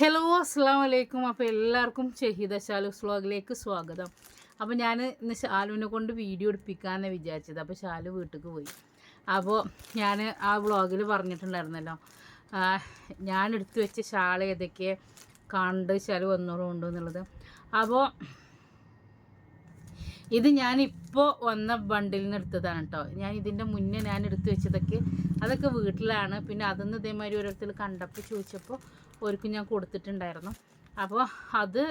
Hello അസ്സാം വലൈക്കും അപ്പോൾ എല്ലാവർക്കും ഷഹീദ ഷാലൂസ് വ്ളോഗിലേക്ക് സ്വാഗതം. അപ്പോൾ ഞാൻ ഇന്ന് ഷാലുവിനെ കൊണ്ട് വീഡിയോ എടുപ്പിക്കാമെന്ന് വിചാരിച്ചത്. അപ്പോൾ ഷാലു വീട്ടിലേക്ക് പോയി. അപ്പോൾ ഞാൻ ആ വ്ളോഗിൽ പറഞ്ഞിട്ടുണ്ടായിരുന്നല്ലോ ഞാൻ എടുത്തു വെച്ച ഷാൾ ഏതൊക്കെ കണ്ട് ഷാലു വന്നോളുണ്ട് എന്നുള്ളത്. അപ്പോൾ ഇത് ഞാനിപ്പോൾ വന്ന ബണ്ടിൽ നിന്ന് എടുത്തതാണ് കേട്ടോ ഞാൻ ഇതിന്റെ മുന്നേ ഞാൻ എടുത്തു വെച്ചതൊക്കെ അതൊക്കെ വീട്ടിലാണ്. പിന്നെ അതൊന്നും ഇതേമാതിരി ഓരോരുത്തർ കണ്ടപ്പോൾ ചോദിച്ചപ്പോൾ ഓർക്കും ഞാൻ കൊടുത്തിട്ടുണ്ടായിരുന്നു. അപ്പോൾ അത്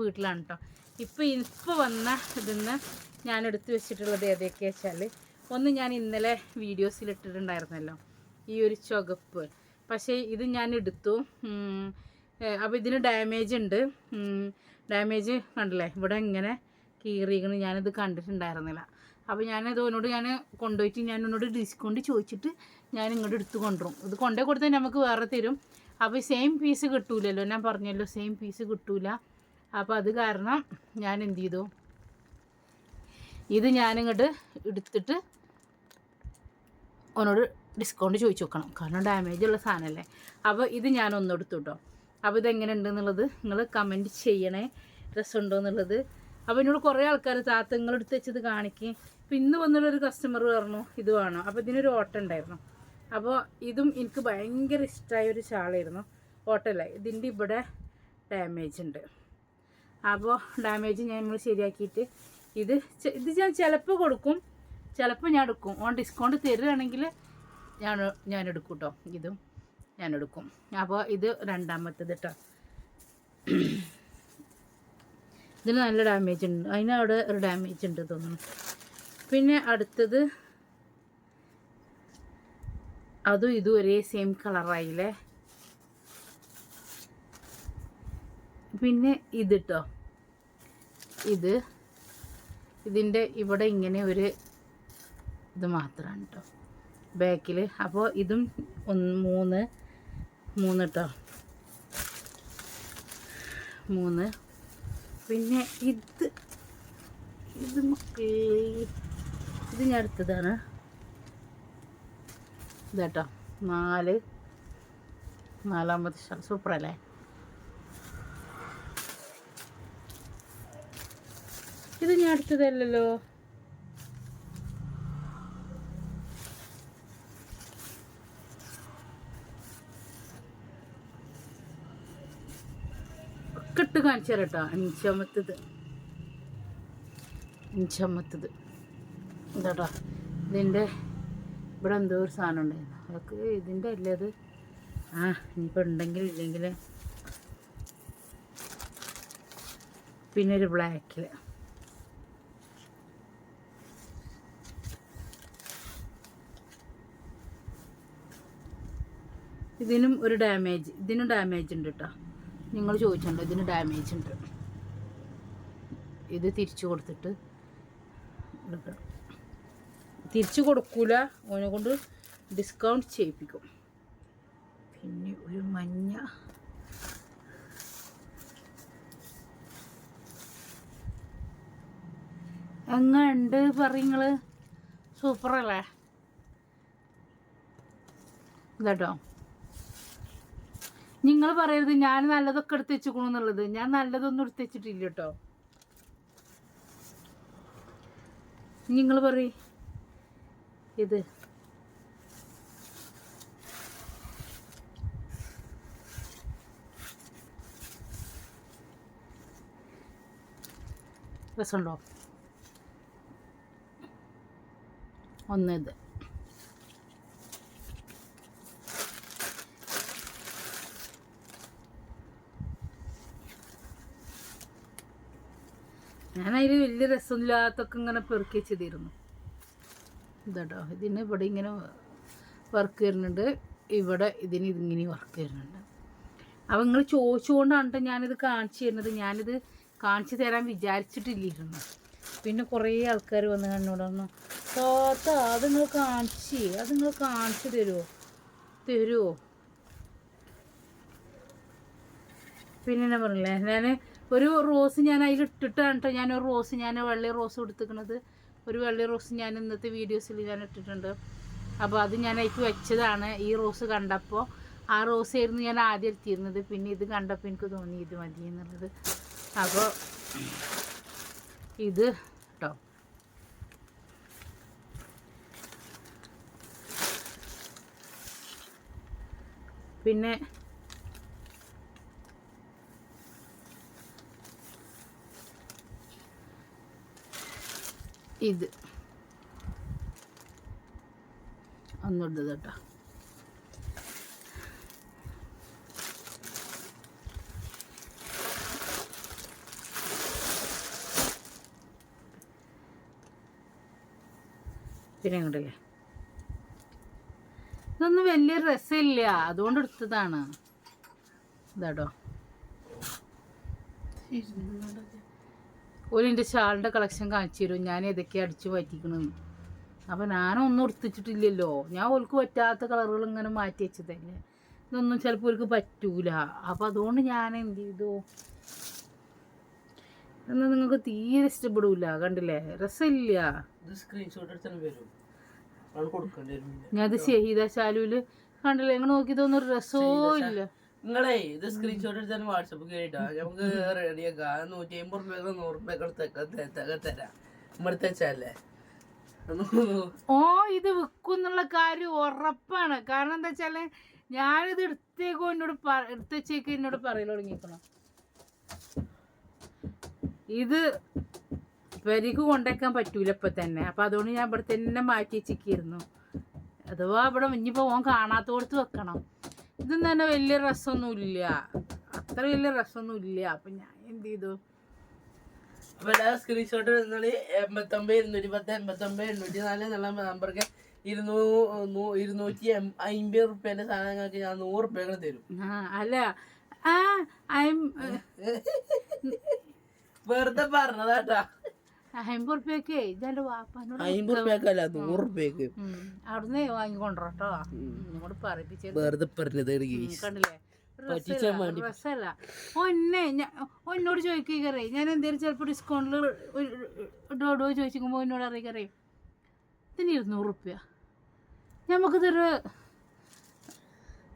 വീട്ടിലാണ് കേട്ടോ ഇപ്പോൾ ഇപ്പോൾ വന്ന ഇതിന്ന് ഞാൻ എടുത്ത് വെച്ചിട്ടുള്ളത് ഏതൊക്കെ വെച്ചാൽ ഒന്ന് ഞാൻ ഇന്നലെ വീഡിയോസിൽ ഇട്ടിട്ടുണ്ടായിരുന്നല്ലോ. ഈ ഒരു ചുവപ്പ്. പക്ഷേ ഇത് ഞാൻ എടുത്തു. അപ്പോൾ ഇതിന് ഡാമേജ് ഉണ്ട്. ഡാമേജ് കണ്ടില്ലേ? ഇവിടെ ഇങ്ങനെ കീറിയിരിക്കുന്നു ഞാനിത് കണ്ടിട്ടുണ്ടായിരുന്നില്ല. അപ്പോൾ ഞാനത് ഒന്നോട് ഞാൻ കൊണ്ടുപോയിട്ട് ഞാൻ എന്നോട് ഡിസ്കൗണ്ട് ചോദിച്ചിട്ട് ഞാൻ ഇങ്ങോട്ട് എടുത്ത് കൊണ്ടുവരും. ഇത് കൊണ്ടുപോയി കൊടുത്താൽ നമുക്ക് വേറെ തരും. അപ്പോൾ സെയിം പീസ് കിട്ടൂലല്ലോ. ഞാൻ പറഞ്ഞല്ലോ സെയിം പീസ് കിട്ടൂല. അപ്പോൾ അത് കാരണം ഞാൻ എന്ത് ചെയ്തു? ഇത് ഞാനിങ്ങോട്ട് എടുത്തിട്ട് ഒന്നോട് ഡിസ്കൗണ്ട് ചോദിച്ചു നോക്കണം കാരണം ഡാമേജ് ഉള്ള സാധനമല്ലേ അപ്പോൾ ഇത് ഞാൻ ഒന്നെടുത്തു കേട്ടോ അപ്പോൾ ഇതെങ്ങനെ ഉണ്ടെന്നുള്ളത് നിങ്ങൾ കമന്റ് ചെയ്യണേ. രസമുണ്ടോ എന്നുള്ളത്. അപ്പോൾ എന്നോട് കുറേ ആൾക്കാർ താത്ത നിങ്ങൾ എടുത്ത് വെച്ചത് കാണിക്കും. ഇപ്പം ഇന്ന് വന്നുള്ളൊരു കസ്റ്റമർ പറഞ്ഞു ഇത് വേണോ. അപ്പോൾ ഇതിനൊരു ഓട്ടം ഉണ്ടായിരുന്നു. അപ്പോൾ ഇതും എനിക്ക് ഭയങ്കര ഇഷ്ടമായ ഒരു ഷാളായിരുന്നു ഓട്ടല്ല ഇതിന്റെ ഇവിടെ ഡാമേജ് ഉണ്ട്. അപ്പോൾ ഡാമേജ് ഞാൻ നമ്മൾ ശരിയാക്കിയിട്ട് ഇത് ഇത് ഞാൻ ചിലപ്പോൾ കൊടുക്കും. ചിലപ്പോൾ ഞാൻ എടുക്കും. ഓൺ ഡിസ്കൗണ്ട് തരുകയാണെങ്കിൽ ഞാൻ ഞാൻ എടുക്കും കേട്ടോ ഇതും ഞാൻ എടുക്കും. അപ്പോൾ ഇത് രണ്ടാമത്തേത് കേട്ടോ ഇതിന് നല്ല ഡാമേജ് ഉണ്ട്. അതിന് അവിടെ ഒരു ഡാമേജ് ഉണ്ട് തോന്നുന്നു. പിന്നെ അടുത്തത് അതും ഇതും ഒരേ സെയിം കളറായില്ലേ പിന്നെ ഇത് ട്ടോ ഇത്. ഇതിന്റെ ഇവിടെ ഇങ്ങനെ ഒരു ഇത് മാത്രമാണ് കേട്ടോ ബാക്കിൽ അപ്പോൾ ഇതും ഒന്ന് മൂന്ന് മൂന്ന് കേട്ടോ മൂന്ന്. പിന്നെ ഇത്. ഇത് ഇത് ഞാൻ എടുത്തതാണ്. ഇതാട്ടോ. നാല്. നാലാമത്തെ സൂപ്പറല്ലേ? ഇത് ഞാൻ അടുത്തതല്ലല്ലോ ഒക്കെ ഇട്ട് കാണിച്ചു തരാം കേട്ടോ. അഞ്ചാമത്തത്. അഞ്ചാമത്തത്. ഇതാട്ടോ. ഇതിന്റെ ഇവിടെ എന്തോ ഒരു സാധനം ഉണ്ടായിരുന്നു. അതൊക്കെ ഇതിന്റെ അല്ലേ അത്? ആ ഇനിയിപ്പോൾ ഉണ്ടെങ്കിൽ ഇല്ലെങ്കിൽ പിന്നെ ഒരു ബ്ലാക്കിൽ ഇതിനും ഒരു ഡാമേജ് ഇതിനും ഡാമേജ് ഉണ്ട് കേട്ടോ നിങ്ങൾ ചോദിച്ചിട്ടുണ്ടോ ഇതിന് ഡാമേജ് ഉണ്ട്. ഇത് തിരിച്ചു കൊടുത്തിട്ട് എടുക്കണം. തിരിച്ചു കൊടുക്കൂല. ഓനെ കൊണ്ട് ഡിസ്കൗണ്ട് ചെയ്യിപ്പിക്കും. പിന്നെ ഒരു മഞ്ഞ. എങ്ങുണ്ട് പറയങ്ങൾ സൂപ്പറല്ലേ ഇതാട്ടോ. നിങ്ങൾ പറയരുത് ഞാൻ നല്ലതൊക്കെ എടുത്ത് ഞാൻ നല്ലതൊന്നും എടുത്ത് വെച്ചിട്ടില്ല കേട്ടോ. നിങ്ങൾ പറ ഇത്. രസമുണ്ടോ? ഒന്ന് ഇത്. ഞാനതിൽ വലിയ രസമില്ലാത്തൊക്കെ ഇങ്ങനെ പെറുക്കി വെച്ചതായിരുന്നു ഇതാട്ടോ ഇതിന് ഇവിടെ ഇങ്ങനെ വർക്ക് വരുന്നുണ്ട്. ഇവിടെ ഇതിന് ഇതിങ്ങനെ വർക്ക് വരുന്നുണ്ട്. അപ്പം നിങ്ങൾ ചോദിച്ചുകൊണ്ടാണ് ഞാനിത് കാണിച്ചു തരുന്നത്. ഞാനിത് കാണിച്ചു തരാൻ വിചാരിച്ചിട്ടില്ലായിരുന്നു പിന്നെ കുറേ ആൾക്കാർ വന്ന് എന്നോട് പറഞ്ഞു താത്ത അത് നിങ്ങൾ കാണിച്ച് അത് നിങ്ങൾ കാണിച്ചു തരുമോ തരുമോ പിന്നെ എന്നാ പറഞ്ഞില്ലേ? ഞാൻ ഒരു റോസ് ഞാൻ അതിൽ ഇട്ടിട്ടാണ് കേട്ടോ ഞാൻ ഒരു റോസ് ഞാൻ വെള്ളി റോസ് കൊടുത്തിക്കണത് ഒരു വെള്ളി റോസ് ഞാൻ ഇന്നത്തെ വീഡിയോസിൽ ഞാൻ ഇട്ടിട്ടുണ്ട്. അപ്പോൾ അത് ഞാൻ അതിക്ക് വെച്ചതാണ്. ഈ റോസ് കണ്ടപ്പോൾ ആ റോസ് ആയിരുന്നു ഞാൻ ആദ്യം എത്തിയിരുന്നത്. പിന്നെ ഇത് കണ്ടപ്പോൾ എനിക്ക് തോന്നി ഇത് മതി എന്നുള്ളത്. അപ്പോൾ ഇത് കേട്ടോ പിന്നെ ഇത്. ഒന്നുണ്ട് കേട്ടോ. പിന്നെ അങ്ങോട്ടല്ലേ? ഇതൊന്നും വലിയ രസമില്ല. അതുകൊണ്ട് എടുത്തതാണ്. ഇതാട്ടോ. ഒരു എന്റെ ഷാളിന്റെ കളക്ഷൻ കാണിച്ചു തരും. ഞാൻ ഏതൊക്കെയാണ് അടിച്ചു പറ്റിക്കണെന്ന്. അപ്പം ഞാനൊന്നും ഉടുത്തിച്ചിട്ടില്ലല്ലോ ഞാൻ ഓൾക്ക് പറ്റാത്ത കളറുകൾ ഇങ്ങനെ മാറ്റി വെച്ചതല്ലേ. ഇതൊന്നും ചിലപ്പോൾ ഓൾക്ക് പറ്റൂല. അപ്പം അതുകൊണ്ട് ഞാൻ എന്ത് ചെയ്തു? എന്നാൽ നിങ്ങൾക്ക് തീരെ ഇഷ്ടപ്പെടൂല. കണ്ടില്ലേ? രസമില്ല. ഞാൻ അത് ഷഹീദ ശാലുവിൽ കണ്ടില്ലേ? നിങ്ങൾ നോക്കിയതൊന്നും രസവും ഇല്ല. നിങ്ങളെ ഇത് സ്ക്രീൻഷോട്ട് എടുത്താൽ വാട്സപ്പ് കേട്ടോ. നമുക്ക് റെഡിയാക്കാം നൂറ്റി അമ്പത് റുപ്യ നൂറ് റുപ്യ തരാം. ഇവിടുത്തെ വെച്ചല്ലേ ഓ ഇത് വിൽക്കും എന്നുള്ള കാര്യം ഉറപ്പാണ്. കാരണം എന്താ വെച്ചാൽ ഞാനിത് എടുത്തേക്കോ എന്നോട് എടുത്ത് വെച്ചേക്ക് എന്നോട് പറയൽ തുടങ്ങിക്കണം ഇത് പെരിക്ക് കൊണ്ടേക്കാൻ പറ്റൂല ഇപ്പൊ തന്നെ. അപ്പൊ അതുകൊണ്ട് ഞാൻ ഇവിടെ തന്നെ മാറ്റി വെച്ചിരിക്കുന്നു അഥവാ ഇവിടെ ഇനിയിപ്പോ ഓൻ കാണാത്തോടത്ത് വെക്കണം. ഇതൊന്നും തന്നെ വലിയ രസമൊന്നുമില്ല അത്ര വലിയ രസമൊന്നുമില്ല അപ്പൊ ഞാൻ എന്ത് ചെയ്തു അപ്പൊ എല്ലാ സ്ക്രീൻഷോട്ട് എടുത്താൽ എൺപത്തൊമ്പത് ഇരുന്നൂറ്റി പത്ത് എൺപത്തൊമ്പത് എണ്ണൂറ്റി നാല് എന്നുള്ള നമ്പർക്ക് ഇരുന്നൂ ഇരുന്നൂറ്റി അമ്പത് റുപ്യന്റെ സാധനങ്ങൾക്ക് ഞാൻ നൂറ് റുപ്യകൾ തരും. അല്ല. വെറുതെ പറഞ്ഞതാട്ടാ. അമ്പത് റുപ്യക്ക് ഇതെന്റെ വാപ്പാനോട് അമ്പത് റുപ്യക്കല്ല നൂറ് റുപ്യക്ക്. ഉം. അവിടുന്ന് വാങ്ങിക്കൊണ്ടോ ഇങ്ങോട്ട് പറയിപ്പിച്ചത് വെറുതെ പറഞ്ഞത് കണ്ടില്ലേ. ഡ്രസ്സല്ല ഓ എന്നോട് ചോദിക്കറേ ഞാൻ എന്തേലും ചിലപ്പോൾ ഡിസ്കൗണ്ടിൽ ഇടോ ചോദിക്കുമ്പോൾ എന്നോട് അറിയിക്കറേ ഇതിന് ഇരുന്നൂറ് റുപ്യ. ഇതൊരു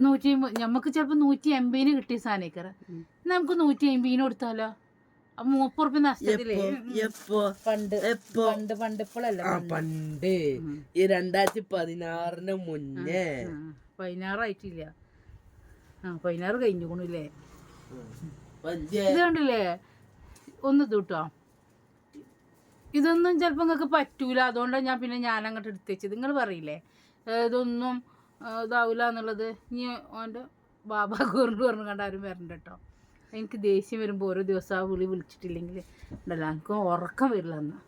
നൂറ്റി അമ്പത് നമുക്ക് ചിലപ്പോൾ നൂറ്റി എൺപതിന് കിട്ടിയ സാധനം നമുക്ക് നൂറ്റി അമ്പതിന് കൊടുത്താലോ? നഷ്ടത്തില്ലേ? എപ്പോ പണ്ട് എപ്പോ പണ്ട് പണ്ട് ഇപ്പോഴല്ല ആ പണ്ട്. ഈ രണ്ടായിരത്തി പതിനാറിന് മുന്നേ. പതിനാറായിട്ടില്ല. ആ പതിനാറ് കഴിഞ്ഞുകൊണ്ടില്ലേ ഇത് കണ്ടില്ലേ? ഒന്ന് തൂട്ടോ കേട്ടോ ഇതൊന്നും ചിലപ്പോൾ നിങ്ങൾക്ക് പറ്റൂല. അതുകൊണ്ടാണ് ഞാൻ പിന്നെ ഞാൻ അങ്ങോട്ട് എടുത്ത് വെച്ചത് നിങ്ങൾ പറയില്ലേ? ഇതൊന്നും ഇതാവില്ല എന്നുള്ളത്. ഇനി ഓന്റെ ബാബാ കൂറിന് പറഞ്ഞു കണ്ട ആരും വരണ്ട കേട്ടോ. എനിക്ക് ദേഷ്യം വരുമ്പോൾ ഓരോ ദിവസം ആ വിളി വിളിച്ചിട്ടില്ലെങ്കിൽ ഉണ്ടല്ലോ എനിക്ക് ഉറക്കം വരില്ല എന്ന്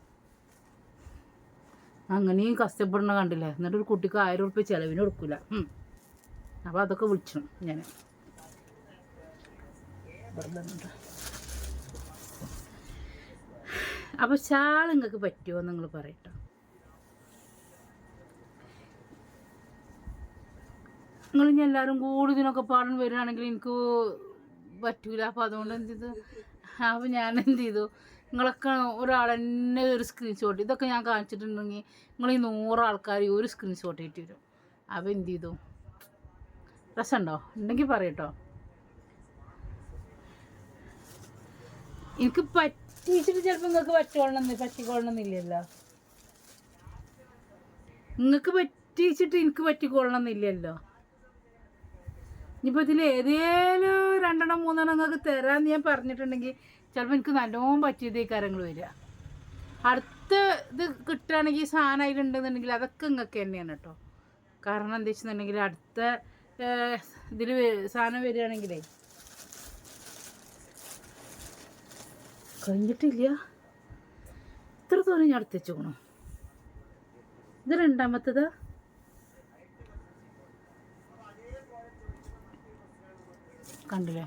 അങ്ങനെയും കഷ്ടപ്പെടുന്ന കണ്ടില്ല? എന്നിട്ട് ഒരു കുട്ടിക്ക് ആയിരം ഉറുപ്പ്യ ചിലവിന് കൊടുക്കില്ല അപ്പോൾ അതൊക്കെ വിളിച്ചു ഞാൻ അപ്പോൾ ഷാൾ നിങ്ങൾക്ക് പറ്റുമോ നിങ്ങൾ പറയട്ടോ നിങ്ങൾ ഇനി എല്ലാവരും കൂടി ഇതിനൊക്കെ പാടാൻ വരികയാണെങ്കിൽ എനിക്ക് പറ്റൂല. അപ്പം അതുകൊണ്ട് എന്ത് ചെയ്തു? അപ്പം ഞാൻ എന്ത് ചെയ്തു? നിങ്ങളൊക്കെ ഒരാൾ തന്നെ ഒരു സ്ക്രീൻഷോട്ട് ഇതൊക്കെ ഞാൻ കാണിച്ചിട്ടുണ്ടെങ്കിൽ നിങ്ങൾ ഈ നൂറ് ആൾക്കാർ ഒരു സ്ക്രീൻഷോട്ട് ഇട്ട് വരും അപ്പോൾ എന്ത് ചെയ്തു? രസമുണ്ടോ? ഉണ്ടെങ്കിൽ പറയട്ടോ എനിക്ക് പറ്റിച്ചിട്ട് ചിലപ്പോൾ നിങ്ങൾക്ക് പറ്റിക്കൊള്ളണം പറ്റിക്കൊള്ളണമെന്നില്ലല്ലോ നിങ്ങൾക്ക് പറ്റിച്ചിട്ട് എനിക്ക് പറ്റിക്കൊള്ളണം എന്നില്ലല്ലോ ഇനിയിപ്പോൾ ഇതിൽ ഏതേലും രണ്ടെണ്ണം മൂന്നെണ്ണം നിങ്ങൾക്ക് തരാമെന്ന് ഞാൻ പറഞ്ഞിട്ടുണ്ടെങ്കിൽ ചിലപ്പോൾ എനിക്ക് നല്ലോണം പറ്റിയതേ കാര്യങ്ങൾ വരിക. അടുത്ത ഇത് കിട്ടുകയാണെങ്കിൽ സാധനം അതിലുണ്ടെന്നുണ്ടെങ്കിൽ അതൊക്കെ നിങ്ങൾക്ക് തന്നെയാണ് കേട്ടോ. കാരണം എന്താ വെച്ചിട്ടുണ്ടെങ്കിൽ അടുത്ത ഇതിൽ സാധനം വരികയാണെങ്കിലേ. കഴിഞ്ഞിട്ടില്ല. ഇത്ര തോന്നി ഞാൻ അടുത്തേച്ചു ഇത് രണ്ടാമത്തതാ? കണ്ടില്ലേ?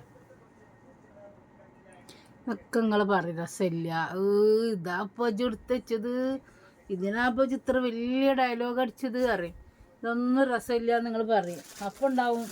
ഒക്കെ നിങ്ങൾ പറയും രസമില്ല ഇതാ ഇപ്പോൾ എടുത്ത് വെച്ചത്. ഇതിനാപ്പോൾ ഇത്ര വലിയ ഡയലോഗ് അടിച്ചത് അറിയും ഇതൊന്നും രസമില്ല നിങ്ങൾ പറയും. അപ്പം ഉണ്ടാവും